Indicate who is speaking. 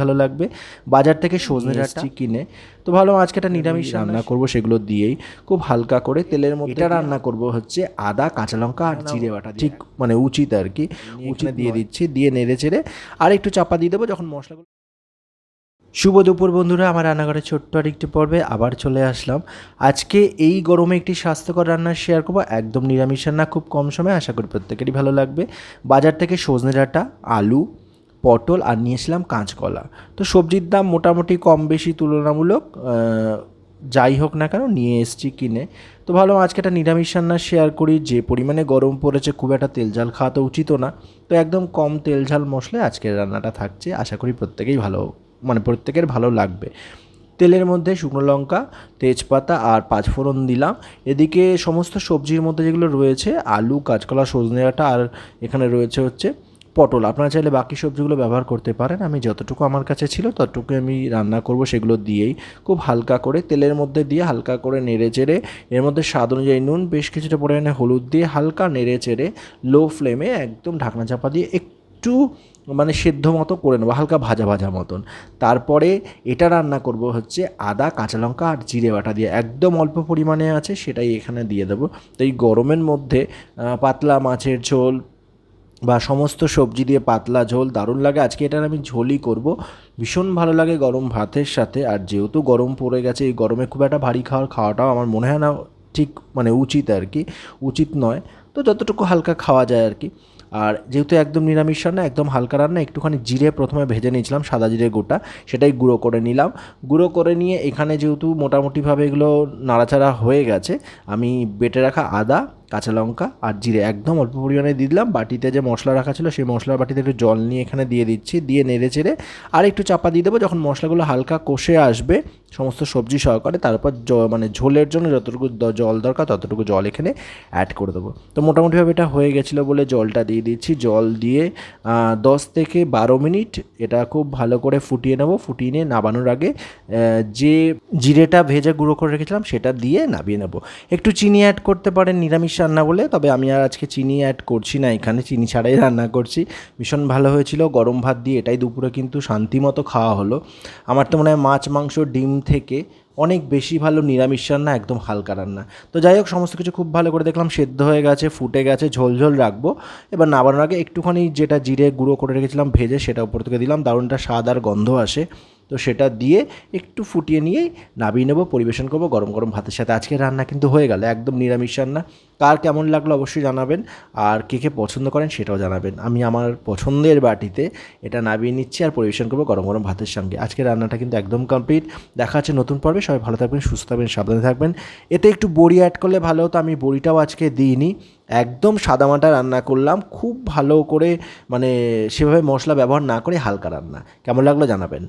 Speaker 1: ভালো লাগবে। বাজার থেকে সজনে ডাঁটা কিনে। তো ভালো আজকে একটা নিরামিষ রান্না করব সেগুলো দিয়েই। খুব হালকা করে তেলের মধ্যে এটা রান্না করব হচ্ছে আদা কাঁচা লঙ্কা আর জিরে বাটা ঠিক মানে উচিত আর কি। উচিত দিয়ে দিচ্ছি দিয়ে নেড়ে চেড়ে আর একটু চাপা দিয়ে দেবো যখন মশলাগুলো শুভ দুপুর বন্ধুরা আমার রান্নাঘরের ছোট্ট আর একটি পর্বে আবার চলে আসলাম। আজকে এই গরমে একটি স্বাস্থ্যকর রান্না শেয়ার করব। একদম নিরামিষ রান্না খুব কম সময়ে আশা করি প্রত্যেকেরই ভালো লাগবে। বাজার থেকে সজনে ডাঁটা আলু পটল আর নিয়েছিলাম কাঁচকলা। তো সবজির দাম মোটামুটি কম বেশি তুলনামূলক যাই হোক না কেন, নিয়ে এসছি কিনে। তো ভালো, আজকে একটা নিরামিষ রান্না শেয়ার করি। যে পরিমাণে গরম পড়েছে, খুব একটা তেল ঝাল খাওয়া তো উচিতও না। তো একদম কম তেল ঝাল মশলায় আজকের রান্নাটা থাকছে। আশা করি প্রত্যেকেই ভালো মানে প্রত্যেকের ভালো লাগবে। তেলের মধ্যে শুকনো লঙ্কা, তেজপাতা আর পাঁচফোড়ন দিলাম। এদিকে সমস্ত সবজির মধ্যে যেগুলো রয়েছে, আলু, কাঁচকলা, সজনে ডাঁটা আর এখানে রয়েছে হচ্ছে পটল। আপনারা চাইলে বাকি সবজিগুলো ব্যবহার করতে পারেন। আমি যতটুকু আমার কাছে ছিল ততটুকু আমি রান্না করব সেগুলো দিয়েই। খুব হালকা করে তেলের মধ্যে দিয়ে হালকা করে নেড়ে চেড়ে, এর মধ্যে স্বাদ অনুযায়ী নুন, বেশ কিছুটা পরিমাণে হলুদ দিয়ে হালকা নেড়ে চেড়ে, লো ফ্লেমে একদম ঢাকনা চাপা দিয়ে একটু মানে সেদ্ধ মতো করে নেব, হালকা ভাজা ভাজা মতন। তারপরে এটা রান্না করব হচ্ছে আদা, কাঁচা লঙ্কা আর জিরে বাটা দিয়ে। একদম অল্প পরিমাণে আছে, সেটাই এখানে দিয়ে দেবো। তো এই গরমের মধ্যে পাতলা মাছের ঝোল বা সমস্ত সবজি দিয়ে পাতলা ঝোল দারুণ লাগে। আজকে এটার আমি ঝোলই করব। ভীষণ ভালো লাগে গরম ভাতের সাথে। আর যেহেতু গরম পড়ে গেছে, এই গরমে খুব একটা ভারী খাওয়ার খাওয়াটাও আমার মনে হয় না ঠিক মানে উচিত আর কি। উচিত নয়। তো যতটুকু হালকা খাওয়া যায় আর কি। আর যেহেতু একদম নিরামিষ রান্না, একদম হালকা রান্না, একটুখানি জিরে প্রথমে ভেজে নিয়েছিলাম, সাদা জিরে গোটা, সেটাই গুঁড়ো করে নিলাম। গুঁড়ো করে নিয়ে এখানে যেহেতু মোটামুটিভাবে এগুলো নাড়াচাড়া হয়ে গেছে, আমি বেটে রাখা আদা কাঁচা লঙ্কা আর জিরে একদম অল্প পরিমাণে দিয়ে দিলাম। বাটিতে যে মশলা রাখা ছিল সেই মশলার বাটিতে একটু জল নিয়ে এখানে দিয়ে দিচ্ছি। দিয়ে নেড়ে চেড়ে আর একটু চাপা দিয়ে দেবো। যখন মশলাগুলো হালকা কষে আসবে সমস্ত সবজি সহকারে তারপর মানে ঝোলের জন্য যতটুকু জল দরকার ততটুকু জল এখানে অ্যাড করে দেবো। তো মোটামুটিভাবে এটা হয়ে গেছিল বলে জলটা দিয়ে দিচ্ছি। জল দিয়ে দশ থেকে বারো মিনিট এটা খুব ভালো করে ফুটিয়ে নেব। ফুটিয়ে নিয়ে নাবানোর আগে যে জিরেটা ভেজে গুঁড়ো করে রেখেছিলাম সেটা দিয়ে নাবিয়ে নেব। একটু চিনি অ্যাড করতে পারেন, নিরামিষ রান্না বলে, তবে আমি আর আজকে চিনি অ্যাড করছি না, এখানে চিনি ছাড়াই রান্না করছি। ভীষণ ভালো হয়েছিল, গরম ভাত দিয়ে এটাই দুপুরে কিন্তু শান্তি মতো খাওয়া হলো। আমার তো মনে হয় মাছ, মাংস, ডিম থেকে অনেক বেশি ভালো নিরামিষ রান্না, একদম হালকা রান্না। তো যাই হোক, সমস্ত কিছু খুব ভালো করে দেখলাম, সেদ্ধ হয়ে গেছে, ফুটে গেছে, ঝোল ঝোল রাখব। এবার নাবানোর আগে একটুখানি যেটা জিরে গুঁড়ো করে রেখেছিলাম, ভেজে সেটা উপর থেকে দিলাম দারুণটা স্বাদ আর গন্ধ আসে। তো সেটা দিয়ে একটু ফুটিয়ে নিয়েই নাবিয়ে নেব, পরিবেশন করব, গরম গরম ভাতের সাথে। আজকে রান্না কিন্তু হয়ে গেল, একদম নিরামিষ রান্না। কার কেমন লাগল অবশ্যই জানাবেন, আর কে কে পছন্দ করেন সেটাও জানাবেন। আমি আমার পছন্দের বাটিতে এটা নাবিয়ে নিচ্ছি আর পরিবেশন করব গরম গরম ভাতের সঙ্গে। আজকে রান্নাটা কিন্তু একদম কমপ্লিট। দেখা হচ্ছে নতুন পর্বে, সবাই ভালো থাকবেন, সুস্থ থাকবেন, সাবধানে থাকবেন। এতে একটু বড়ি অ্যাড করলে ভালো হতো, আমি বড়িটাও আজকে দিইনি। একদম সাদামাটা রান্না করলাম, খুব ভালো করে মানে সেভাবে মশলা ব্যবহার না করে হালকা রান্না। কেমন লাগল জানাবেন।